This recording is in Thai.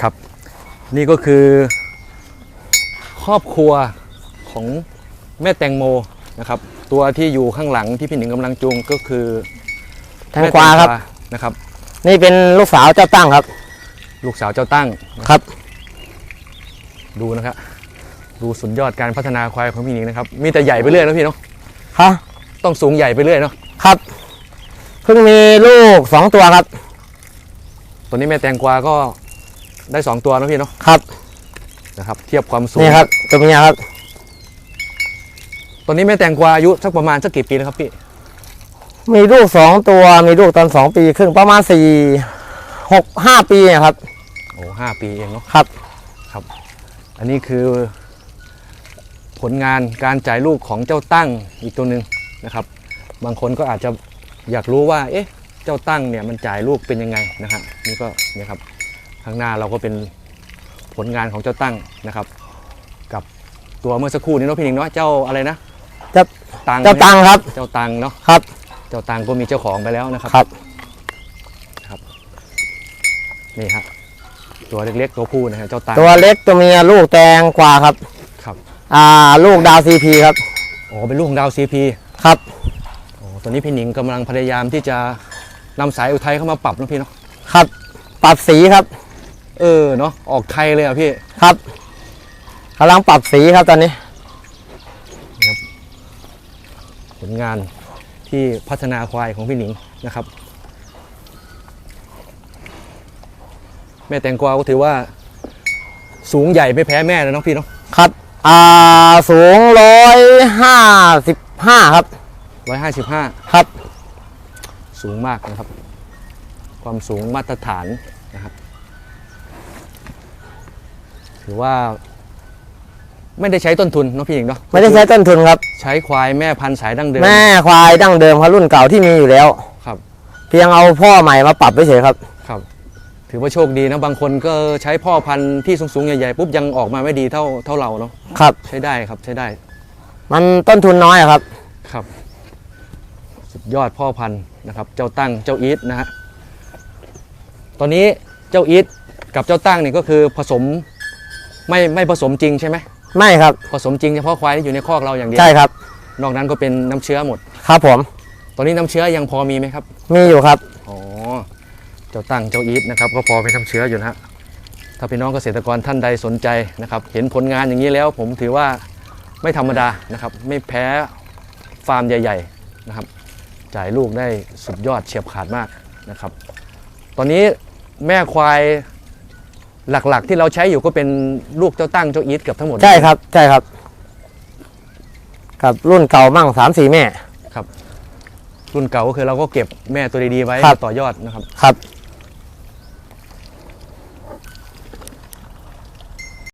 ครับ นี่ก็คือ ครอบครัวของแม่แตงโมนะครับ ตัวที่อยู่ข้างหลังที่พี่หนิงกำลังจูงก็คือแตงกวาครับ แม่นะครับ นี่เป็นลูกสาวเจ้าตั้งครับ ลูกสาวเจ้าตั้ง ครับ ดูนะครับ ดูสุดยอดการพัฒนาควายของพี่หนิงนะครับ มีแต่ใหญ่ไปเรื่อยนะพี่เนาะฮะ ต้องสูงใหญ่ไปเรื่อยเนาะครับ เพิ่งมีลูกสองตัวครับตัวนี้แม่แตงกวาก็ ได้สองตัวนะพี่เนาะครับนะครับ เทียบความสูงนี่ครับตัวเมียครับตอนนี้แม่แตงกวาอายุสักประมาณสักกี่ปีแล้วครับพี่ มีลูกสองตัวมีลูกตอนสองปีครึ่งประมาณสี่หกห้าปีอะครับโอ้ห้าปีเองเนาะครับ อันนี้คือ ผลงานการจ่ายลูกของเจ้าตั้งอีกตัวหนึ่งนะครับ บางคนก็อาจจะอยากรู้ว่า เอ๊ะ เจ้าตั้งเนี่ยมันจ่ายลูกเป็นยังไงนะครับนี่ก็เนี่ยครับ ข้างหน้าเราก็เป็นผลงานของเจ้าตั้งนะครับ กับตัวเมื่อสักครู่นี้เนาะพี่หนิงเนาะเจ้าอะไรนะเจ้าตังเจ้าตังครับ เจ้าตังเนาะครับ เจ้าตังก็มีเจ้าของไปแล้วนะครับครับนี่ฮะตัวเล็กๆตัวผู้นะฮะเจ้าตังตัวเล็กตัวเมียลูกแตงกวาครับครับอ่าลูกดาวซีพีครับอ๋อเป็นลูกของดาวซีพีครับอ๋อตอนนี้พี่หนิงกำลังพยายามที่จะนำสายอุทัยเข้ามาปรับนะพี่เนาะครับ ปรับสีครับ เออเนาะออกไทยเลยอะพี่ครับกำลังปรับสีครับตอนนี้ผลงานที่พัฒนาควายของพี่หนิงนะครับ แม่แตงกวาก็ถือว่าสูงใหญ่ไม่แพ้แม่เลยเนาะพี่เนาะครับอ่าสูงร้อยห้าสิบห้าครับร้อยห้าสิบห้าครับ สูงมากนะครับ ความสูงมาตรฐานนะครับ ถือว่า ไม่ได้ใช้ต้นทุนเนาะพี่หนิงเนาะไม่ได้ใช้ต้นทุนครับ ใช้ควายแม่พันธุ์สายดั้งเดิมแม่ควายดั้งเดิมครับรุ่นเก่าที่มีอยู่แล้วครับ เพียงเอาพ่อใหม่มาปรับเฉยๆครับครับ ถือว่าโชคดีนะบางคนก็ใช้พ่อพันธุ์ที่สูงๆใหญ่ๆปุ๊บยังออกมาไม่ดีเท่าเท่าเราเนาะครับ ใช้ได้ครับใช้ได้ มันต้นทุนน้อยอะครับ ครับ สุดยอดพ่อพันธุ์นะครับ เจ้าตั้งเจ้าอีทนะฮะตอนนี้เจ้าอีทกับเจ้าตั้งนี่ก็คือผสม ไม่ไม่ผสมจริงใช่ไหมไม่ครับผสมจริงเฉพาะควายที่อยู่ในคอกเราอย่างเดียวใช่ครับ นอกนั้นก็เป็นน้ำเชื้อหมด ครับผม ตอนนี้น้ำเชื้อยังพอมีไหมครับมีอยู่ครับอ๋อเจ้าตั้งเจ้าอีทนะครับก็พอเป็นน้ำเชื้ออยู่นะฮะถ้าพี่น้องเกษตรกรท่านใดสนใจนะครับ เห็นผลงานอย่างนี้แล้ว ผมถือว่าไม่ธรรมดานะครับ ไม่แพ้ฟาร์มใหญ่ๆนะครับ จ่ายลูกได้สุดยอดเฉียบขาดมากนะครับ ตอนนี้แม่ควาย หลักๆ ที่เราใช้อยู่ก็เป็นลูกเจ้าตั้งเจ้าอีทเกับทั้งหมดใช่ครับ ใช่ครับ ครับรุ่นเก่ามั่งสามสี่แม่รุ่นเก่าก็คือเราก็เก็บแม่ตัวดีๆไว้ครับ ต่อยอดนะครับ ครับ